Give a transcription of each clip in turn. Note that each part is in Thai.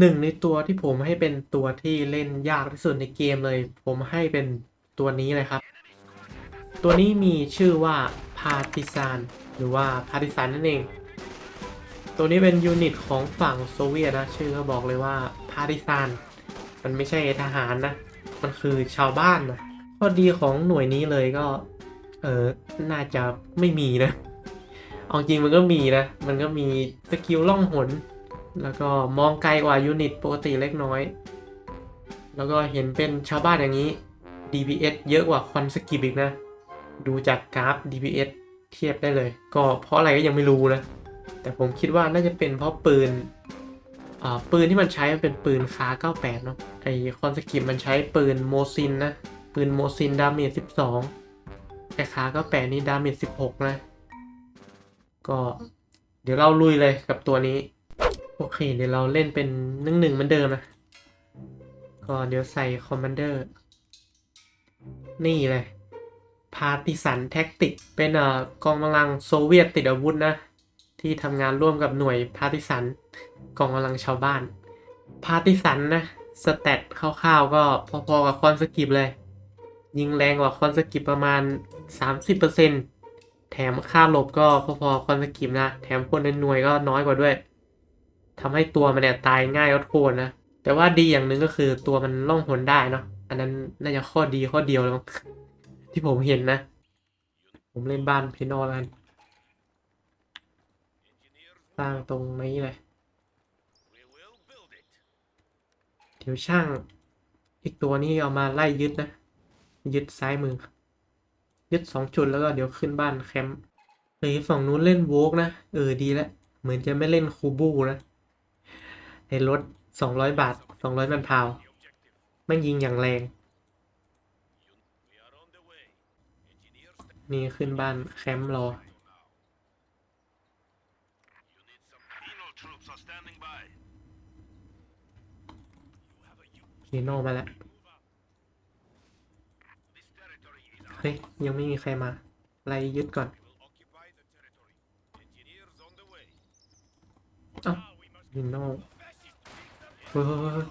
หนึ่งในตัวที่ผมให้เป็นตัวที่เล่นยากที่สุดในเกมเลย ผมให้เป็นตัวนี้เลยครับ ตัวนี้มีชื่อว่าพา t ิซานหรือว่าพา t ิซานนั่นเอง ตัวนี้เป็นยูนิตของฝั่งโซเวียตนะชื่อก็บอกเลยว่าพา t ิซานมันไม่ใช่ทหารนะ มันคือชาวบ้านนะข้อดีของหน่วยนี้เลยก็ เออน่าจะไม่มีนะเอาจริงมันก็มีนะ มันก็มีสกิลล่องหน แล้วก็มองไกลกว่ายูนิตปกติเล็กน้อย แล้วก็เห็นเป็นชาวบ้านอย่างนี้ DPS เยอะกว่าคอนสกิปอีกนะ ดูจากกราฟ DPS เทียบได้เลย ก็เพราะอะไรก็ยังไม่รู้นะ แต่ผมคิดว่าน่าจะเป็นเพราะปืนปืนที่มันใช้มันเป็นปืนคา98 เนาะไอคอนสกิปมันใช้ปืนโมซินนะ ปืนโมซินดาเมจ12ไอคา98 นี่ดาเมจ16 นะ ก็เดี๋ยวเราลุยเลยกับตัวนี้ โอเค เดี๋ยวเราเล่นเป็นหนึ่งหนึ่งเหมือนเดิมนะก็เดี๋ยวใส่คอมมานเดอร์ นี่เลยพาติสันแท็กติก เป็นเอ่อกองกำลังโซเวียตติดอาวุธนะ ที่ทำงานร่วมกับหน่วยพาติสันกองกำลังชาวบ้าน พาติสันนะสเตตคร่าวๆก็พอๆกับคอนสกิปเลย ยิงแรงกว่าคอนสกิปประมาณ 30%แถมค่าหลบก็พอๆคอนสกิปนะ แถมคนในหน่วยก็น้อยกว่าด้วย ทำให้ตัวมันเนี่ยตายง่ายก็โทษนะ แต่ว่าดีอย่างหนึ่งก็คือตัวมันล่องหนได้เนาะ อันนั้นน่าจะข้อดีข้อเดียวแล้วที่ผมเห็นนะ ผมเล่นบ้านเพนอลกันสร้างตรงนี้เลย เดี๋ยวช่าง อีกตัวนี้เอามาไล่ยึดนะ ยึดซ้ายมือ ยึดสองจุดแล้วก็เดี๋ยวขึ้นบ้านแคมป์ฝั่งนู้นเล่นโวกนะ เออดีแล้ว เหมือนจะไม่เล่นคูบูนะ ในรถสองร้อยบาทสองร้อยมันพาวม่งยิงอย่างแรง นี่ขึ้นบ้านแคมป์รอฮีโน่มาแล้ว เฮ้ย ยังไม่มีใครมาไล่ยึดก่อน เอ้าฮีโน่ เฮ้ย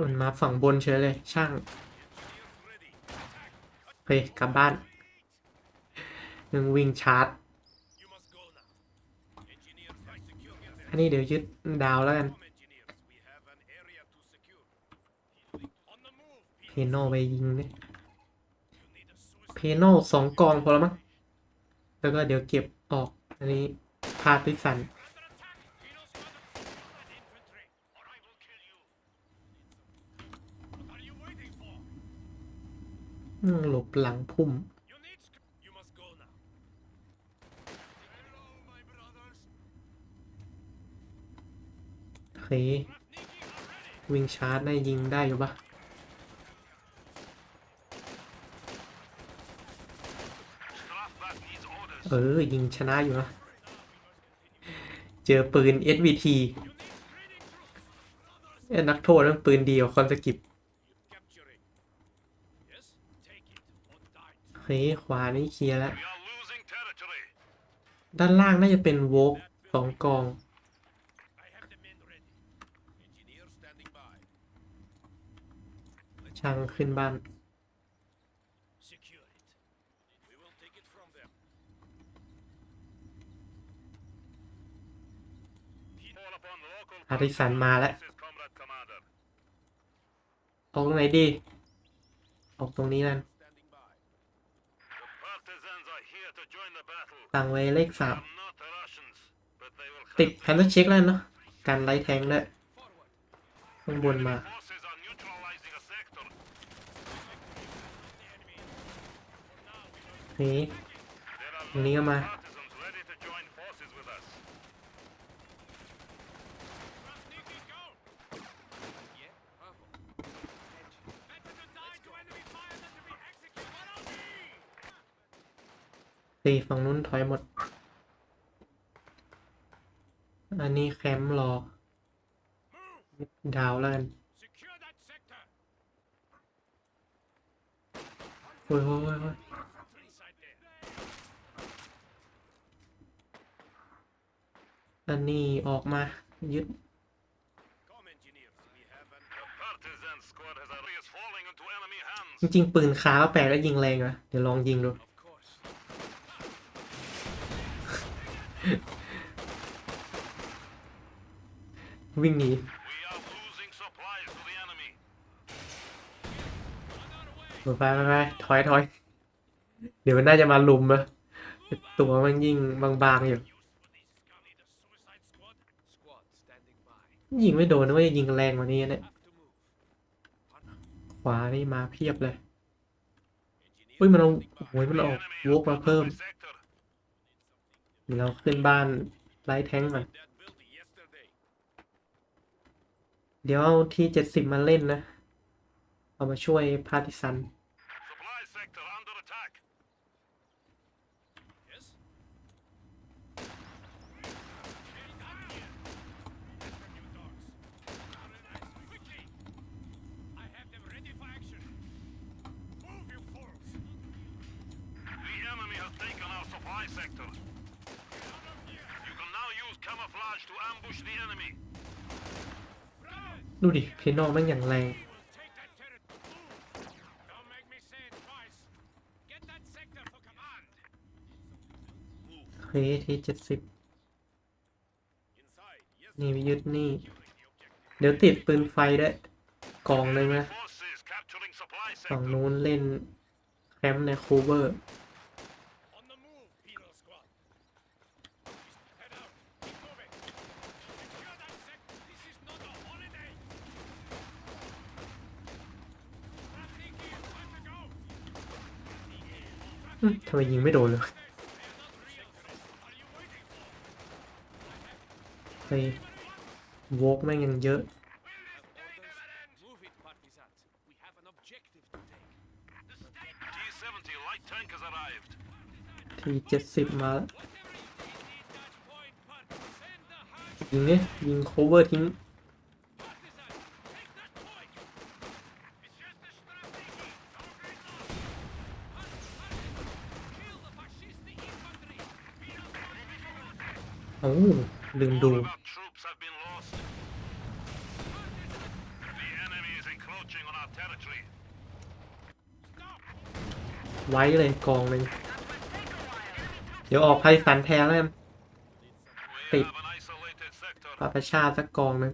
มันมาฝั่งบนเฉยเลย ช่างเฮ้ยกลับบ้านนึงวิ่งชาร์จ อันนี้เดี๋ยวยึดดาวแล้วกันเพโนไปยิงเนี่ยเพโนสองกองพอแล้วมั้ง แล้วก็เดี๋ยวเก็บออก อันนี้พาติสัน อืม หลบหลังพุ่ม โอเค วิ่งชาร์จได้ยิงได้อยู่ปะเออ ยิงชนะอยู่นะ เจอปืน SVT เอ้ยนักโทษนั่นปืนเดียวคอนสกิป เฮ้ยขวานี่เคลียร์แล้ว ด้านล่างน่าจะเป็นโวกสองกอง ช่างขึ้นบ้าน อาริสันมาแล้ว ออกตรงไหนดี ออกตรงนี้นั่น ตั้งไว้เลขสามติดแพนเทอร์เช็คแล้วเนาะการไล่แทงด้วยข้างบนมานี่ตรงนี้ก็มา ตีฝั่งนู้นถอยหมด อันนี้แคมป์รอ ดาวแล้วกันโอ้ยโอ้ยโอ้ยอ้ยอันนี้ออกมายึด จริงๆปืนค้าแปลกแล้วยิงแรงอะเดี๋ยวลองยิงดู วิ่งหนีไปไปไปถอยถอยเดี๋ยวมันน่าจะมาลุมอะตัวมันยิ่งบางๆอยู่ ยิงไม่โดนนะว่ายิงแรงกว่านี้เนี่ยขวานี่มาเพียบเลย อุ้ยมันเอาโอ้ยมันออกวกมาเพิ่ม เราขึ้นบ้านไล่แท้งก่อนเดี๋ยวเอาทีเจ็ดสิบมาเล่นนะ เอามาช่วยพาร์ติซัน use camouflage to ambush the enemy. ดูดิ เพนนอกแม่งอย่างแรง Take that turret. Move. Don't make me say it twice. Get that sector for command. เฮ้ยทีเจ็ดสิบ Inside. Yes. นี่ไปยึดนี่ เดี๋ยวติดปืนไฟด้วยกองหนึงนะ Forces capturing supply ฝั่ง sector. นู้นเล่นแคมป์ในคูเวอร์ ทำไมยิงไม่โดนเลยไปวกแม่งยังเยอะ ทีเจ็ดสิบมายิงเนี่ยยิงโคเวอร์ทิ้ง อ้ลืม All ดู of our troops have been lost. The enemy is encroaching on our territory. Stop. ไว้เลยกองหนึ่งเดี๋ยวออกไพสันแทนแล้วกัน We Hey. have an isolated sector. ปาประชาติสักกองหนึ่ง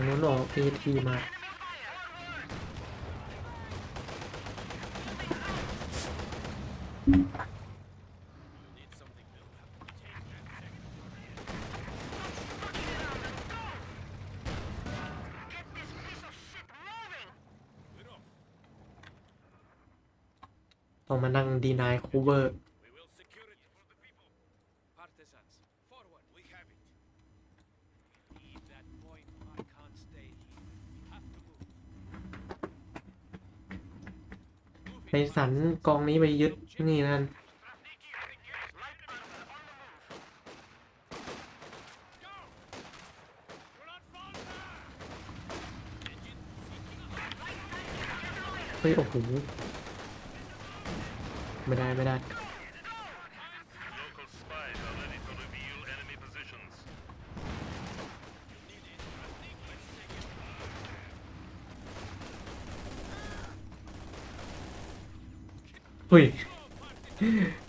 งนู้นออก AT มาต้องมานั่งดีนายคูเวอร์ ไปสันกองนี้ไปยึดนี่นั่นเฮ้ยโอ้โหไม่ได้ ไม่ได้ อุ้ย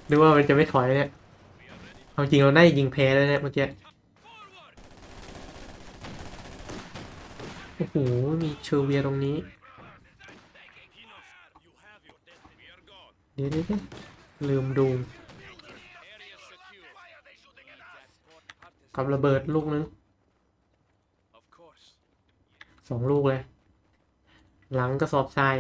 นึกว่ามันจะไม่ถอยเนี่ยเอาจริงเราได้ยิงแพ้แล้วเนี่ยเมื่อกี้โอ้โห มีเชอร์เวียตรงนี้ เดี๋ยวเดี๋ยวเดี๋ยวลืมดูกับระเบิดลูกนึงสองลูกเลย หลังกระสอบทราย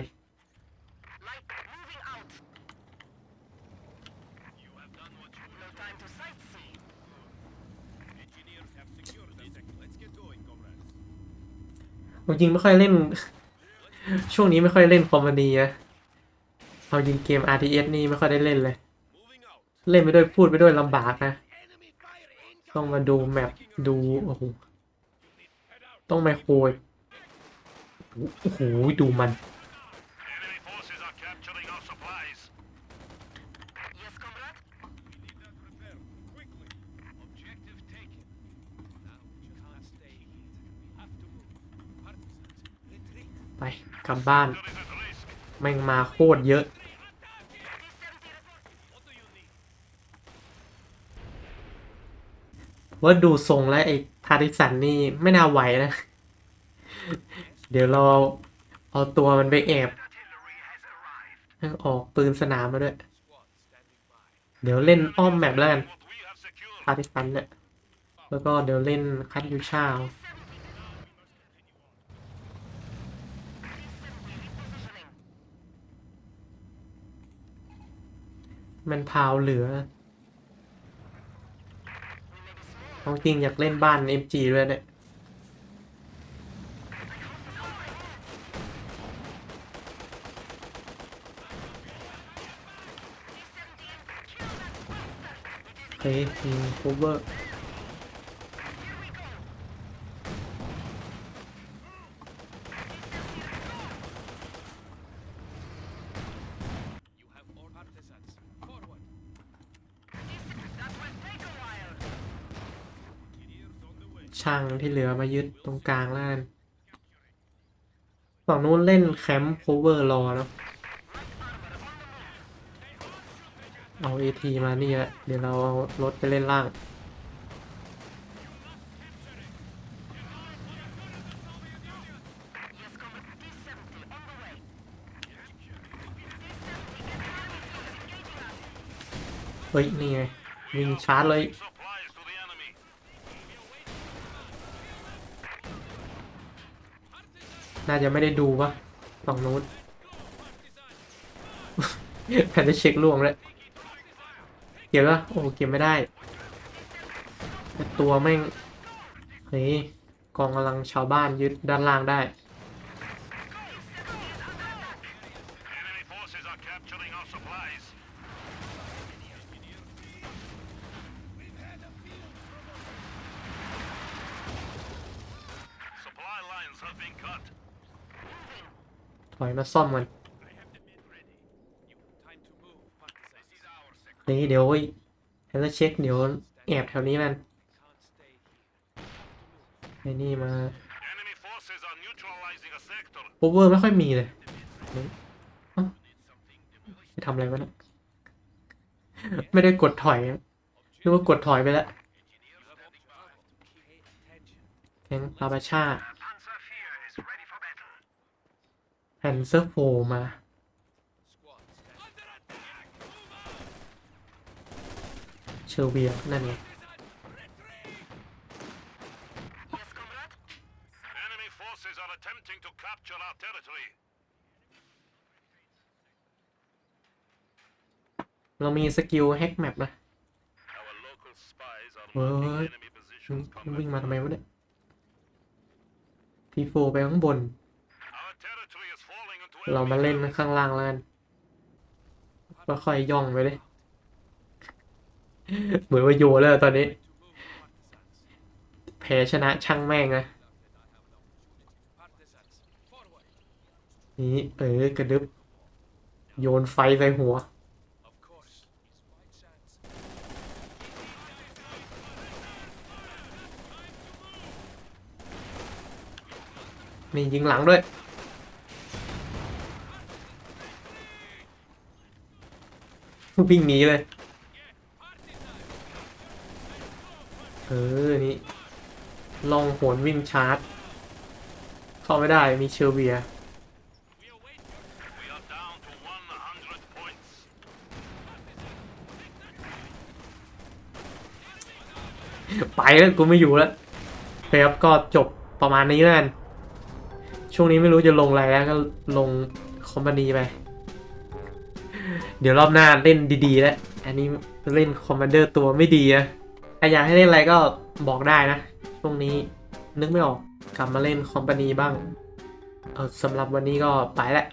จริงไม่ค่อยเล่น ช่วงนี้ไม่ค่อยเล่นคอมเมดี้นะเอายิงเกม RTS นี่ไม่ค่อยได้เล่นเลย เล่นไปด้วยพูดไปด้วยลำบากนะ ต้องมาดูแมปดูโอ้โหต้องไมโครโอ้โหดูมัน ไปกลับบ้าน แม่งมาโคตรเยอะ ว่าดูทรงแล้วไอ้พาริสันนี่ไม่น่าไหวนะ เดี๋ยวเราเอาตัวมันไปแอบออกปืนสนามมาด้วย เดี๋ยวเล่นอ้อมแมปแล้วกัน What we have secured. พาริสันเนี่ย แล้วก็เดี๋ยวเล่นคัตยูชาเอา Repositioning. มันพาวเหลือ We may be small. ของจริงอยากเล่นบ้าน MG ด้วยเนี่ยเฮ้ยมีโคเวอร์ ช่างที่เหลือมายึดตรงกลางแล้วกันฝั่งนู้นเล่นแคมป์โคเวอร์รอเนาะเอาเอทีมานี่แหละเดี๋ยวเราเอารถไปเล่นล่าง เฮ้ย นี่ไง วิ่งชาร์จเลย Supplies to the enemy. น่าจะไม่ได้ดูปะฝั่งนู้นแผ่นได้เช็คล่วงเลยเก็บปะโอ้เก็บไม่ได้แต่ตัวแม่งเฮ้ยกองกำลังชาวบ้านยึดด้านล่างได้ Enemy forces are capturing our supplies. Supply lines have been cut. ถอย มาซ่อมกันนี่เดี๋ยวเราจะเช็คเดี๋ยวแอบแถวนี้มันไอ้นี่มาโอเวอร์ไม่ค่อยมีเลยไปทำอะไรวะนะไม่ได้กดถอยนึกว่ากดถอยไปแล้วแทงลาบาชา แฮนเซอร์โฟมา Squad standing Under attack. Move out. เชอร์เวียนั่นไง Retreat. Yes, comrade? Enemy forces are attempting to capture our territory. เรามีสกิลแฮกแมปนะ Our local spies are Well, marking I- enemy มัน positions. มันวิ่ง comrade. มาทำไมวะเนี่ยทีโฟไปข้างบน เรามาเล่นข้างล่างแล้วกันก็ค่อยย่องไปเลย เหมือนว่าโยแล้วตอนนี้ แพ้ชนะช่างแม่งนะนี่เออกระดึบ โยนไฟใส่หัว นี่ยิงหลังด้วย วิ่งหนีเลย เออ นี่ ลองโหนวิ่งชาร์จ เข้าไม่ได้มีเชอร์เวียไปแล้วกูไม่อยู่แล้วเคครับก็จบประมาณนี้แล้วกัน ช่วงนี้ไม่รู้จะลงอะไรแล้วก็ลงคอมพานีไป เดี๋ยวรอบหน้าเล่นดีๆแล้วอันนี้เล่นคอมมานเดอร์ตัวไม่ดีนะถ้าอยากให้เล่นอะไรก็บอกได้นะ ช่วงนี้นึกไม่ออก กลับมาเล่นคอมพานีบ้าง เออสำหรับวันนี้ก็ไปแล้ว